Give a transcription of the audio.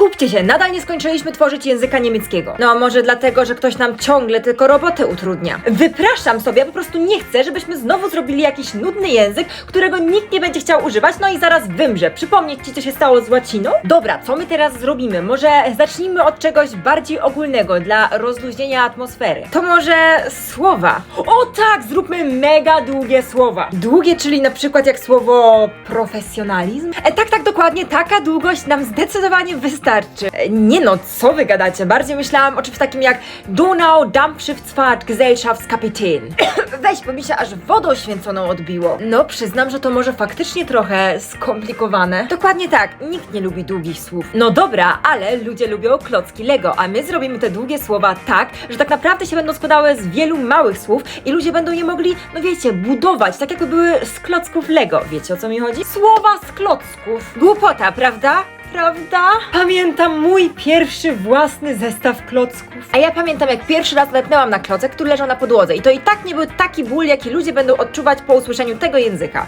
skupcie się, nadal nie skończyliśmy tworzyć języka niemieckiego. No, może dlatego, że ktoś nam ciągle tylko robotę utrudnia. Wypraszam sobie, ja po prostu nie chcę, żebyśmy znowu zrobili jakiś nudny język, którego nikt nie będzie chciał używać, no i zaraz wymrze. Przypomnieć ci, co się stało z łaciną? Dobra, co my teraz zrobimy? Może zacznijmy od czegoś bardziej ogólnego dla rozluźnienia atmosfery. To może słowa. O tak, zróbmy mega długie słowa. Długie, czyli na przykład jak słowo profesjonalizm? E, tak, tak, dokładnie, taka długość nam zdecydowanie wystarczy. E, nie no, co wy gadacie? Bardziej myślałam o czymś takim jak Donau Dampfschiffsfahrt Gesellschaftskapitän. Weź, bo mi się aż wodą święconą odbiło. No, przyznam, że to może faktycznie trochę skomplikowane. Dokładnie tak, nikt nie lubi długich słów. No dobra, ale ludzie lubią klocki Lego, a my zrobimy te długie słowa tak, że tak naprawdę się będą składały z wielu małych słów i ludzie będą je mogli, no wiecie, budować, tak jakby były z klocków Lego. Wiecie o co mi chodzi? Słowa z klocków. Głupota, prawda? Prawda? Pamiętam mój pierwszy własny zestaw klocków. A ja pamiętam, jak pierwszy raz natknęłam na klocek, który leżał na podłodze. I to i tak nie był taki ból, jaki ludzie będą odczuwać po usłyszeniu tego języka.